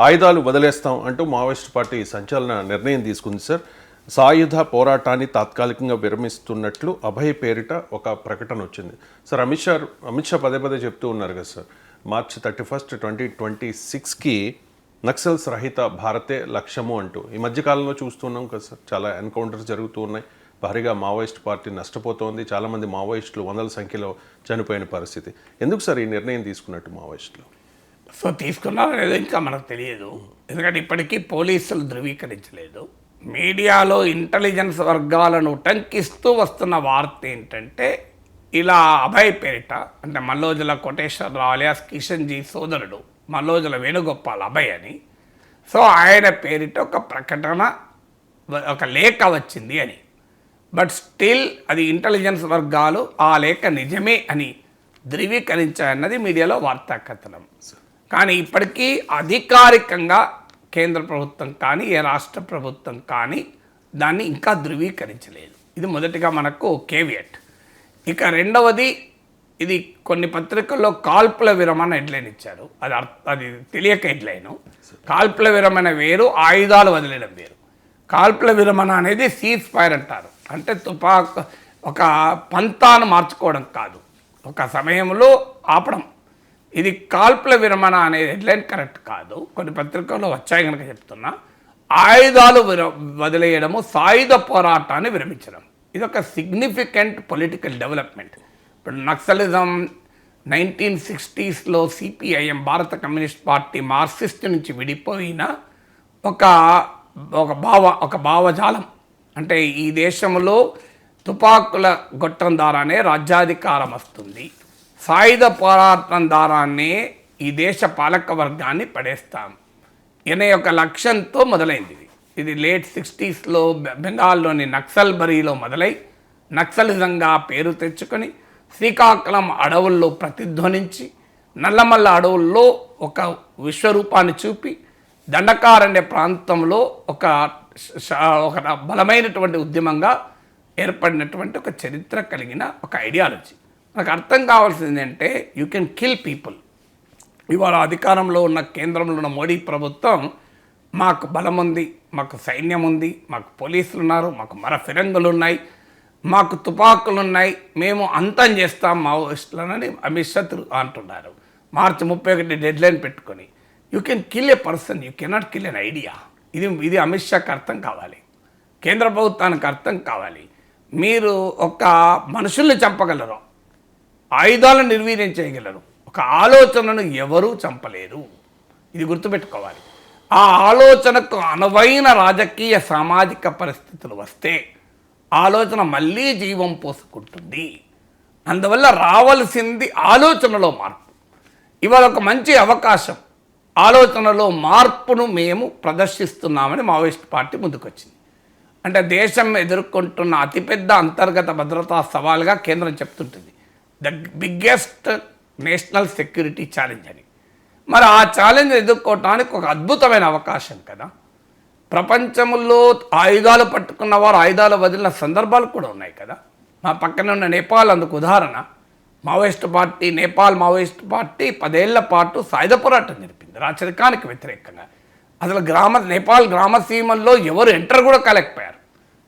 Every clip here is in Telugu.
ఆయుధాలు వదిలేస్తాం అంటూ మావోయిస్ట్ పార్టీ సంచలన నిర్ణయం తీసుకుంది సార్. సాయుధ పోరాటాన్ని తాత్కాలికంగా విరమిస్తున్నట్లు అభయ పేరిట ఒక ప్రకటన వచ్చింది. సార్ అమిత్ షా అమిత్ షా పదే పదే చెప్తూ ఉన్నారు కదా sir. March thirty first twenty twenty సిక్స్కి నక్సల్స్ రహిత భారతే లక్ష్యము అంటూ. ఈ మధ్యకాలంలో చూస్తున్నాం కదా సార్. చాలా ఎన్కౌంటర్స్ జరుగుతూ ఉన్నాయి. భారీగా మావోయిస్ట్ పార్టీ నష్టపోతోంది. చాలామంది మావోయిస్టులు వందల సంఖ్యలో చనిపోయిన పరిస్థితి. ఎందుకు సార్ ఈ నిర్ణయం తీసుకున్నట్టు మావోయిస్టులు? సో తీసుకున్నారో లేదో ఇంకా మనకు తెలియదు. ఎందుకంటే ఇప్పటికీ పోలీసులు ధృవీకరించలేదు. మీడియాలో ఇంటెలిజెన్స్ వర్గాలను ఉటంకిస్తూ వస్తున్న వార్త ఏంటంటే ఇలా అభయ్ పేరిట అంటే మల్లోజుల కోటేశ్వరరావు అలియాస్ కిషన్జీ సోదరుడు మల్లోజుల వేణుగోపాల్ అభయ్ అని. సో ఆయన పేరిట ఒక ప్రకటన ఒక లేఖ వచ్చింది అని. బట్ స్టిల్ అది ఇంటెలిజెన్స్ వర్గాలు ఆ లేఖ నిజమే అని ధృవీకరించాయన్నది మీడియాలో వార్తా కథనం కానీ ఇప్పటికీ అధికారికంగా కేంద్ర ప్రభుత్వం కానీ ఏ రాష్ట్ర ప్రభుత్వం కానీ దాన్ని ఇంకా ధృవీకరించలేదు. ఇది మొదటిగా మనకు కేవియట్. ఇక రెండవది ఇది కొన్ని పత్రికల్లో కాల్పుల విరమణ హెడ్లైన్ ఇచ్చారు. అది అర్థ అది తెలియక హెడ్లైన్. కాల్పుల విరమణ వేరు ఆయుధాలు వదిలేయడం వేరు. కాల్పుల విరమణ అనేది సీజ్ ఫైర్ అంటారు. అంటే తుపాకు ఒక పంతాను మార్చుకోవడం కాదు. ఒక సమయంలో ఆపడం. ఇది కాల్పుల విరమణ అనే హెడ్లైన్ కరెక్ట్ కాదు. కొన్ని పత్రికల్లో వచ్చాయి కనుక చెప్తున్నా. ఆయుధాలు విర వదిలేయడము సాయుధ పోరాటాన్ని విరమించడం. ఇది ఒక సిగ్నిఫికెంట్ పొలిటికల్ డెవలప్మెంట్ ఇప్పుడు నక్సలిజం నైన్టీన్ సిక్స్టీస్లో సిపిఐఎం భారత కమ్యూనిస్ట్ పార్టీ మార్క్సిస్ట్ నుంచి విడిపోయిన ఒక ఒక భావ ఒక భావజాలం. అంటే ఈ దేశంలో తుపాకుల గొట్టం ద్వారానే రాజ్యాధికారం వస్తుంది. సాయుధ పోరాటం ద్వారానే ఈ దేశ పాలక వర్గాన్ని పడేస్తాం. అనే ఒక లక్ష్యంతో మొదలైంది ఇది. ఇది లేట్ సిక్స్టీస్లో బెంగాల్లోని నక్సల్ బరీలో మొదలై నక్సలిజంగా పేరు తెచ్చుకొని శ్రీకాకుళం అడవుల్లో ప్రతిధ్వనించి నల్లమల్ల అడవుల్లో ఒక విశ్వరూపాన్ని చూపి దండకారణ్య ప్రాంతంలో ఒక ఒక బలమైనటువంటి ఉద్యమంగా ఏర్పడినటువంటి ఒక చరిత్ర కలిగిన ఒక ఐడియాలజీ. నాకు అర్థం కావాల్సింది ఏంటంటే యూ కెన్ కిల్ పీపుల్ ఇవాళ అధికారంలో ఉన్న కేంద్రంలో ఉన్న మోడీ ప్రభుత్వం మాకు బలం ఉంది మాకు సైన్యం ఉంది మాకు పోలీసులు ఉన్నారు మాకు మర ఫిరంగులు ఉన్నాయి మాకు తుపాకులు ఉన్నాయి మేము అంతం చేస్తాం మావోయిస్టులనని అమిత్ షా అంటున్నారు. మార్చి ముప్పై ఒకటి డెడ్ లైన్ పెట్టుకొని. You can kill a person you cannot kill an idea ఇది ఇది అమిత్ షాకి అర్థం కావాలి. కేంద్ర ప్రభుత్వానికి అర్థం కావాలి. మీరు ఒక మనుషుల్ని చంపగలరు. ఆయుధాలను నిర్వీర్యం చేయగలరు. ఒక ఆలోచనను ఎవరూ చంపలేరు. ఇది గుర్తుపెట్టుకోవాలి. ఆ ఆలోచనకు అనువైన రాజకీయ సామాజిక పరిస్థితులు వస్తే ఆలోచన మళ్ళీ జీవం పోసుకుంటుంది. అందువల్ల రావలసింది ఆలోచనలో మార్పు. ఇవాళ ఒక మంచి అవకాశం. ఆలోచనలో మార్పును మేము ప్రదర్శిస్తున్నామని మావోయిస్ట్ పార్టీ ముందుకొచ్చింది. అంటే దేశం ఎదుర్కొంటున్న అతిపెద్ద అంతర్గత భద్రతా సవాల్గా కేంద్రం చెప్తుంటుంది. The biggest national security challenge అని. మరి ఆ ఛాలెంజ్ ఎదుర్కోవటానికి ఒక అద్భుతమైన అవకాశం కదా. ప్రపంచంలో ఆయుధాలు పట్టుకున్న వారు ఆయుధాలు వదిలిన సందర్భాలు కూడా ఉన్నాయి కదా. మా పక్కన ఉన్న నేపాల్ అందుకు ఉదాహరణ. Maoist party Nepal Maoist party పదేళ్ళ పాటు సాయుధ పోరాటం జరిపింది. రాచరికానికి వ్యతిరేకంగా. అసలు గ్రామ నేపాల్ గ్రామ సీమల్లో ఎవరు ఎంటర్ కూడా కాలేకపోయారు.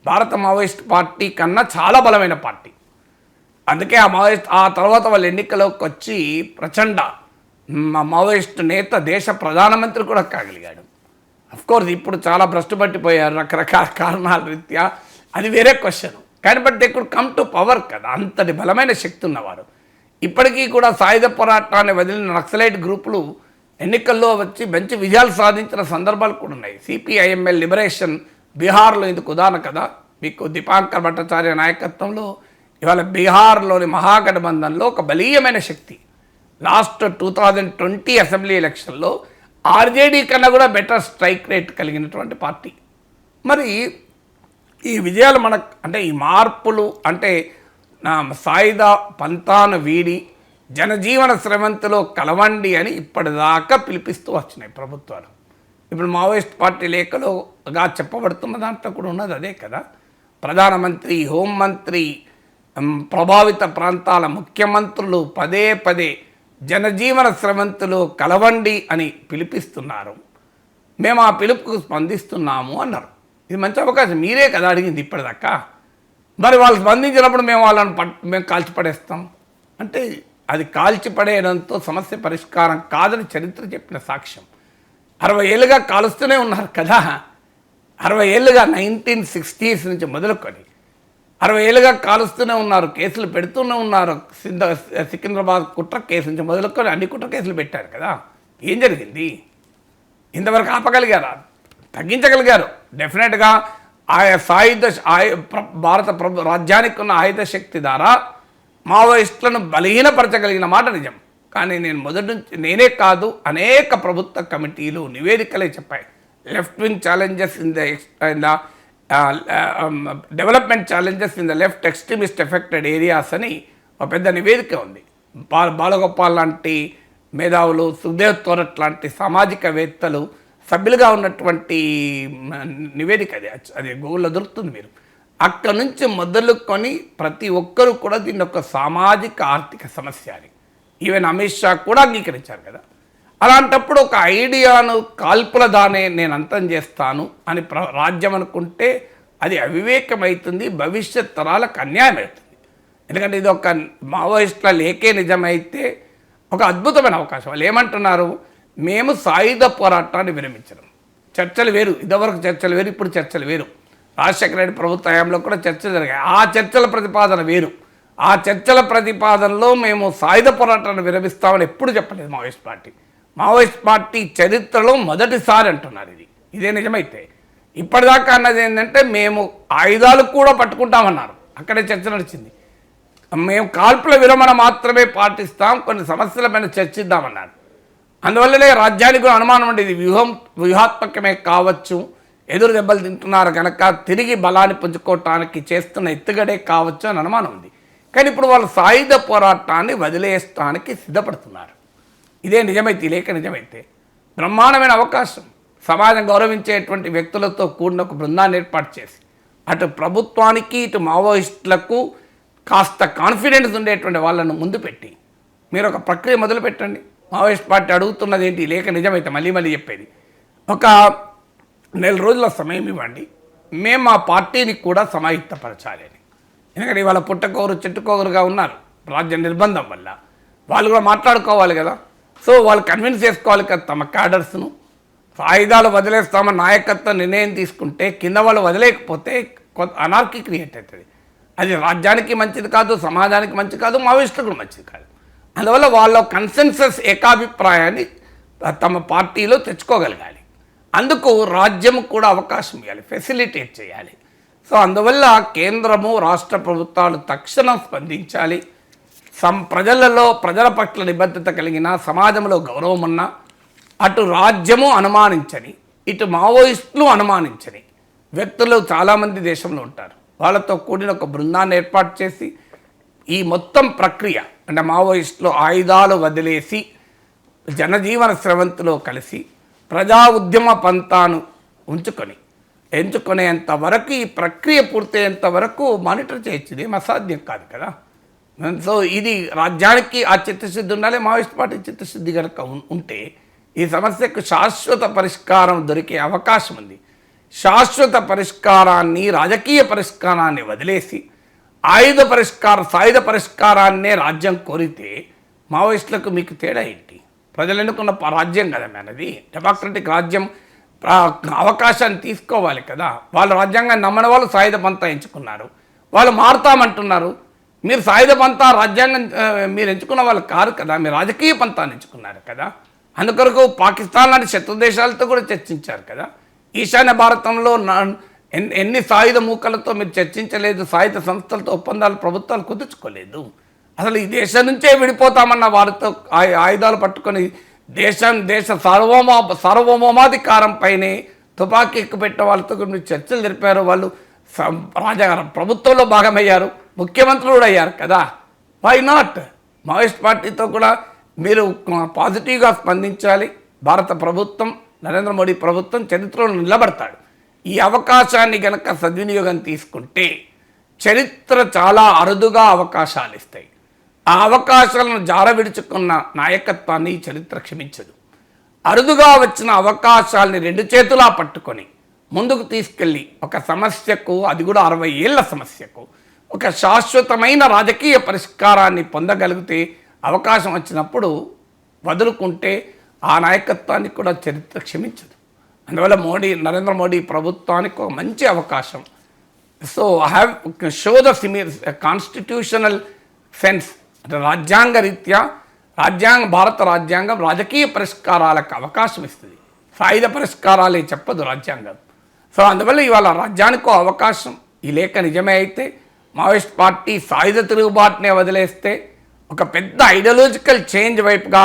భారత మావోయిస్ట్ పార్టీ కన్నా చాలా బలమైన పార్టీ. అందుకే ఆ మావోయిస్ట్ ఆ తర్వాత వాళ్ళ ఎన్నికలోకి వచ్చి ప్రచండ మా మావోయిస్ట్ నేత దేశ ప్రధానమంత్రి కూడా కాగలిగాడు. కోర్స్ ఇప్పుడు చాలా భ్రష్టు పట్టిపోయారు రకరకాల కారణాల రీత్యా. అది వేరే క్వశ్చన్ కానీ but they could come to power కదా. అంతటి బలమైన శక్తి ఉన్నవారు. ఇప్పటికీ కూడా సాయుధ పోరాటాన్ని వదిలిన నక్సలైట్ గ్రూపులు ఎన్నికల్లో వచ్చి మంచి విజయాలు సాధించిన సందర్భాలు కూడా ఉన్నాయి. సిపిఐఎంఎల్ లిబరేషన్ బీహార్లో ఇందుకు ఉదాహరణ కదా. మీకు దీపాంకర్ భట్టాచార్య నాయకత్వంలో ఇవాళ బీహార్లోని మహాగఠబంధన్లో ఒక బలీయమైన శక్తి. Last two thousand twenty assembly ఎలక్షన్లో ఆర్జేడీ కన్నా కూడా బెటర్ స్ట్రైక్ రేట్ కలిగినటువంటి పార్టీ. మరి ఈ విజయాలు మనకు అంటే ఈ మార్పులు అంటే నా సాయుధ పంతాను వీడి జనజీవన స్రవంతిలో కలవండి అని ఇప్పటిదాకా పిలిపిస్తూ వచ్చినాయి ప్రభుత్వాలు. ఇప్పుడు మావోయిస్ట్ పార్టీ లేఖలోగా చెప్పబడుతున్న దాంట్లో కూడా ఉన్నది అదే కదా. ప్రధానమంత్రి హోంమంత్రి ప్రభావిత ప్రాంతాల ముఖ్యమంత్రులు పదే పదే జనజీవన స్రవంతులు కలవండి అని పిలిపిస్తున్నారు. మేము ఆ పిలుపుకు స్పందిస్తున్నాము అన్నారు. ఇది మంచి అవకాశం. మీరే కదా అడిగింది ఇప్పటిదాకా. మరి వాళ్ళు స్పందించినప్పుడు మేము వాళ్ళని పట్ మేము కాల్చిపడేస్తాం. అంటే అది కాల్చిపడేయడంతో సమస్య పరిష్కారం కాదని చరిత్ర చెప్పిన సాక్ష్యం. అరవై ఏళ్ళుగా కాలుస్తూనే ఉన్నారు కదా. అరవై ఏళ్ళుగా నైన్టీన్ సిక్స్టీస్ నుంచి మొదలుకొని అరవై ఏళ్ళుగా కాలుస్తూనే ఉన్నారు కేసులు పెడుతూనే ఉన్నారు. సింద సికింద్రాబాద్ కుట్ర కేసు నుంచి మొదలుకొని అన్ని కుట్ర కేసులు పెట్టారు కదా. ఏం జరిగింది? ఇంతవరకు ఆపగలిగారా? తగ్గించగలిగారు. డెఫినెట్గా ఆయా సాయుధ భారత ప్రభు రాజ్యానికి ఉన్న ఆయుధ శక్తి ద్వారా మావోయిస్టులను బలహీనపరచగలిగిన మాట నిజం. కానీ నేను మొదటి నుంచి నేనే కాదు అనేక ప్రభుత్వ కమిటీలు నివేదికలే చెప్పాయి. Left wing challenges in the in the development challenges in the left extremist affected areas అని ఒక పెద్ద నివేదిక ఉంది. బా బాలగోపాల్ లాంటి మేధావులు సుఖదేవ్ తోరట్ లాంటి సామాజికవేత్తలు సభ్యులుగా ఉన్నటువంటి నివేదిక అది. అది గూగుల్లో దొరుకుతుంది మీరు. అక్కడ నుంచి మొదలుకొని ప్రతి ఒక్కరూ కూడా దీన్ని ఒక సామాజిక ఆర్థిక సమస్య అని. ఈవెన్ అమిత్ షా కూడా అంగీకరించారు కదా. అలాంటప్పుడు ఒక ఐడియాను కాల్పుల దానే నేను అంతం చేస్తాను అని ప్ర రాజ్యం అనుకుంటే అది అవివేకమవుతుంది భవిష్యత్ తరాలకు అన్యాయం అవుతుంది ఎందుకంటే ఇది ఒక మావోయిస్టుల లేకే నిజమైతే ఒక అద్భుతమైన అవకాశం. వాళ్ళు ఏమంటున్నారు? మేము సాయుధ పోరాటాన్ని విరమించడం. చర్చలు వేరు. ఇదివరకు చర్చలు వేరు ఇప్పుడు చర్చలు వేరు. రాజశేఖర రెడ్డి ప్రభుత్వ హయాంలో కూడా చర్చలు జరిగాయి. ఆ చర్చల ప్రతిపాదన వేరు. ఆ చర్చల ప్రతిపాదనలో మేము సాయుధ పోరాటాన్ని విరమిస్తామని ఎప్పుడు చెప్పలేదు మావోయిస్ట్ పార్టీ. మావోయిస్ట్ పార్టీ చరిత్రలో మొదటిసారి అంటున్నారు ఇది. ఇదే నిజమైతే. ఇప్పటిదాకా అన్నది ఏంటంటే మేము ఆయుధాలు కూడా పట్టుకుంటామన్నారు. అక్కడే చర్చ నడిచింది. మేము కాల్పుల విరమణ మాత్రమే పాటిస్తాం కొన్ని సమస్యల పైన చర్చిద్దామన్నారు. అందువల్లనే రాజ్యానికి కూడా అనుమానం ఉండేది వ్యూహం వ్యూహాత్మకమే కావచ్చు. ఎదురు దెబ్బలు తింటున్నారు కనుక తిరిగి బలాన్ని పుంజుకోవటానికి చేస్తున్న ఎత్తుగడే కావచ్చు అని అనుమానం ఉంది. కానీ ఇప్పుడు వాళ్ళు సాయుధ పోరాటాన్ని వదిలేయడానికి సిద్ధపడుతున్నారు. ఇదే నిజమైతే ఈ లేఖ నిజమైతే. బ్రహ్మాండమైన అవకాశం. సమాజం గౌరవించేటువంటి వ్యక్తులతో కూడిన ఒక బృందాన్ని ఏర్పాటు చేసి అటు ప్రభుత్వానికి ఇటు మావోయిస్టులకు కాస్త కాన్ఫిడెన్స్ ఉండేటువంటి వాళ్ళను ముందు పెట్టి మీరు ఒక ప్రక్రియ మొదలు పెట్టండి. మావోయిస్ట్ పార్టీ అడుగుతున్నది ఏంటి? లేక లేఖ నిజమైతే మళ్ళీ మళ్ళీ చెప్పేది. ఒక నెల రోజుల సమయం ఇవ్వండి. మేము మా పార్టీని కూడా సమాయుక్తపరచాలి అని ఎందుకంటే ఇవాళ పుట్టకోరు చెట్టుకోరుగా ఉన్నారు. రాజ్య నిర్బంధం వల్ల. వాళ్ళు కూడా మాట్లాడుకోవాలి కదా. సో వాళ్ళు కన్విన్స్ చేసుకోవాలి కదా తమ క్యాడర్స్ను సాయుధాలు వదిలేస్తామని నాయకత్వం నిర్ణయం తీసుకుంటే కింద వాళ్ళు వదిలేకపోతే కొంత అనార్కి క్రియేట్ అవుతుంది. అది రాజ్యానికి మంచిది కాదు సమాజానికి మంచి కాదు మావోయిస్టులకు మంచిది కాదు. అందువల్ల వాళ్ళ కన్సెన్సస్ ఏకాభిప్రాయాన్ని తమ పార్టీలో తెచ్చుకోగలగాలి. అందుకు రాజ్యం కూడా అవకాశం ఇవ్వాలి ఫెసిలిటేట్ చేయాలి. సో అందువల్ల కేంద్రము రాష్ట్ర ప్రభుత్వాలు తక్షణం స్పందించాలి. సం ప్రజలలో ప్రజల పట్ల నిబద్ధత కలిగిన సమాజంలో గౌరవం ఉన్న అటు రాజ్యము అనుమానించని ఇటు మావోయిస్టులు అనుమానించని వ్యక్తులు చాలామంది దేశంలో ఉంటారు. వాళ్ళతో కూడిన ఒక బృందాన్ని ఏర్పాటు చేసి ఈ మొత్తం ప్రక్రియ అంటే మావోయిస్టులు ఆయుధాలు వదిలేసి జనజీవన స్రవంతిలో కలిసి ప్రజా ఉద్యమ పంతాను ఉంచుకొని ఎంచుకునేంత వరకు ఈ ప్రక్రియ పూర్తయ్యేంత వరకు మానిటర్ చేయొచ్చు ఇదేం అసాధ్యం కాదు కదా. సో ఇది రాజ్యానికి ఆ చిత్తశుద్ధి ఉండాలి మావోయిస్ట్ పార్టీ చిత్తశుద్ధి కనుక ఉంటే ఈ సమస్యకు శాశ్వత పరిష్కారం దొరికే అవకాశం ఉంది. శాశ్వత పరిష్కారాన్ని రాజకీయ పరిష్కారాన్ని వదిలేసి ఆయుధ పరిష్కార సాయుధ పరిష్కారాన్నే రాజ్యం కోరితే మావోయిస్టులకు మీకు తేడా ఏంటి? ప్రజలు ఎన్నుకున్న రాజ్యం కదా మనది డెమోక్రటిక్ రాజ్యం అవకాశాన్ని తీసుకోవాలి కదా. వాళ్ళు రాజ్యాంగాన్ని నమ్మని వాళ్ళు సాయుధ పంతా ఎంచుకున్నారు. వాళ్ళు మారుతామంటున్నారు. మీరు సాయుధ పంతా రాజ్యాంగం మీరు ఎంచుకున్న వాళ్ళు కారు కదా. మీరు రాజకీయ పంతాన్ని ఎంచుకున్నారు కదా. అందుకొరకు పాకిస్తాన్ లాంటి శత్రు దేశాలతో కూడా చర్చించారు కదా. ఈశాన్య భారతంలో నా- ఎన్ని సాయుధ మూకలతో మీరు చర్చించలేదు సాయుధ సంస్థలతో ఒప్పందాలు ప్రభుత్వాలు కుదుర్చుకోలేదు. అసలు ఈ దేశం నుంచే విడిపోతామన్న వారితో ఆయుధాలు పట్టుకొని దేశం దేశ సార్వభౌమ సార్వభౌమాధికారం పైనే తుపాకీ ఎక్కుపెట్టిన వాళ్ళతో కూడా మీరు చర్చలు జరిపారు. వాళ్ళు సం- రాజా ప్రభుత్వంలో భాగమయ్యారు. ముఖ్యమంత్రులు కూడా అయ్యారు కదా? వై నాట్ మావోయిస్ట్ పార్టీతో కూడా మీరు పాజిటివ్గా స్పందించాలి. భారత ప్రభుత్వం నరేంద్ర మోడీ ప్రభుత్వం చరిత్రలో నిలబడతాడు. ఈ అవకాశాన్ని గనక సద్వినియోగం తీసుకుంటే చరిత్ర చాలా అరుదుగా అవకాశాలు ఇస్తాయి. ఆ అవకాశాలను జారవిడుచుకున్న నాయకత్వాన్ని ఈ చరిత్ర క్షమించదు. అరుదుగా వచ్చిన అవకాశాల్ని రెండు చేతులా పట్టుకొని ముందుకు తీసుకెళ్ళి ఒక సమస్యకు అది కూడా అరవై ఏళ్ళ సమస్యకు ఒక శాశ్వతమైన రాజకీయ పరిష్కారాన్ని పొందగలిగితే అవకాశం వచ్చినప్పుడు వదులుకుంటే ఆ నాయకత్వానికి కూడా చరిత్ర క్షమించదు. అందువల్ల మోడీ నరేంద్ర మోడీ ప్రభుత్వానికి ఒక మంచి అవకాశం. So I have show the semi constitutional sense అంటే రాజ్యాంగ రీత్యా రాజ్యాంగ భారత రాజ్యాంగం రాజకీయ పరిష్కారాలకు అవకాశం ఇస్తుంది. సాయుధ పరిష్కారాలే చెప్పదు రాజ్యాంగం. సో అందువల్ల ఇవాళ రాజ్యానికో అవకాశం ఈ లేఖ నిజమే అయితే మావోయిస్ట్ పార్టీ సాయుధ తిరుగుబాటునే వదిలేస్తే ఒక పెద్ద ఐడియాలజికల్ చేంజ్ వైపుగా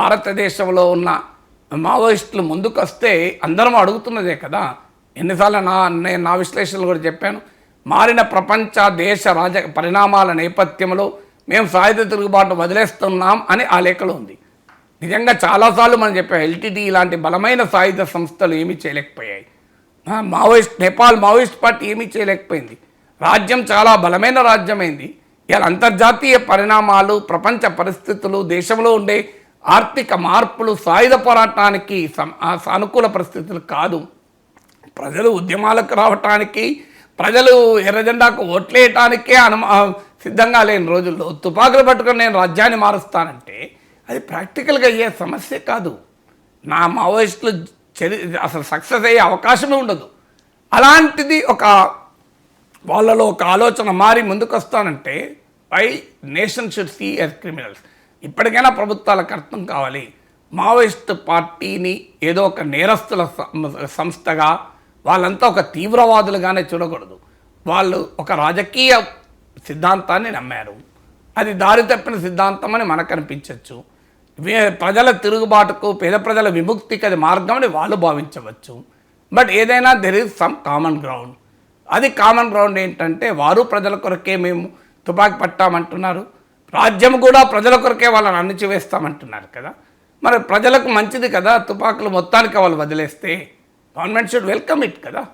భారతదేశంలో ఉన్న మావోయిస్టులు ముందుకొస్తే అందరం అడుగుతున్నదే కదా. ఎన్నిసార్లు నా నేను నా విశ్లేషణలు కూడా చెప్పాను. మారిన ప్రపంచ దేశ రాజ పరిణామాల నేపథ్యంలో మేము సాయుధ తిరుగుబాటు వదిలేస్తున్నాం అని ఆ లేఖలో ఉంది. నిజంగా చాలాసార్లు మనం చెప్పాం ఎల్టీటీ ఇలాంటి బలమైన సాయుధ సంస్థలు ఏమీ చేయలేకపోయాయి. మావోయిస్ట్ నేపాల్ మావోయిస్ట్ పార్టీ ఏమీ చేయలేకపోయింది. రాజ్యం చాలా బలమైన రాజ్యమైంది. ఇలా అంతర్జాతీయ పరిణామాలు ప్రపంచ పరిస్థితులు దేశంలో ఉండే ఆర్థిక మార్పులు సాయుధ పోరాటానికి ఆ సానుకూల పరిస్థితులు కాదు. ప్రజలు ఉద్యమాలకు రావటానికి ప్రజలు ఎర్రజెండాకు ఓట్లేయటానికే అనుమా సిద్ధంగా లేని రోజుల్లో తుపాకులు పట్టుకొని నేను రాజ్యాన్ని మారుస్తానంటే అది ప్రాక్టికల్గా అయ్యే సమస్య కాదు. నా మావోయిస్టులు చరి అసలు సక్సెస్ అయ్యే అవకాశమే ఉండదు. అలాంటిది ఒక వాళ్ళలో ఒక ఆలోచన మారి ముందుకు వస్తానంటే nation should see as criminals. ఇప్పటికైనా ప్రభుత్వాలకు అర్థం కావాలి. మావోయిస్ట్ పార్టీని ఏదో ఒక నేరస్తుల సం- సంస్థగా వాళ్ళంతా ఒక తీవ్రవాదులుగానే చూడకూడదు. వాళ్ళు ఒక రాజకీయ సిద్ధాంతాన్ని నమ్మారు. అది దారి తప్పిన సిద్ధాంతం అని మనకు అనిపించవచ్చు వే- ప్రజల తిరుగుబాటుకు పేద ప్రజల విముక్తికి అది మార్గం అని వాళ్ళు భావించవచ్చు. బట్ ఏదైనా there is some common ground అది కామన్ గ్రౌండ్ ఏంటంటే వారు ప్రజల కొరకే మేము తుపాకీ పట్టామంటున్నారు. రాజ్యం కూడా ప్రజల కొరకే వాళ్ళని అణిచివేస్తామంటున్నారు కదా. మరి ప్రజలకు మంచిది కదా తుపాకులు మొత్తానికి వాళ్ళు వదిలేస్తే. గవర్నమెంట్ షుడ్ వెల్కమ్ ఇట్ కదా.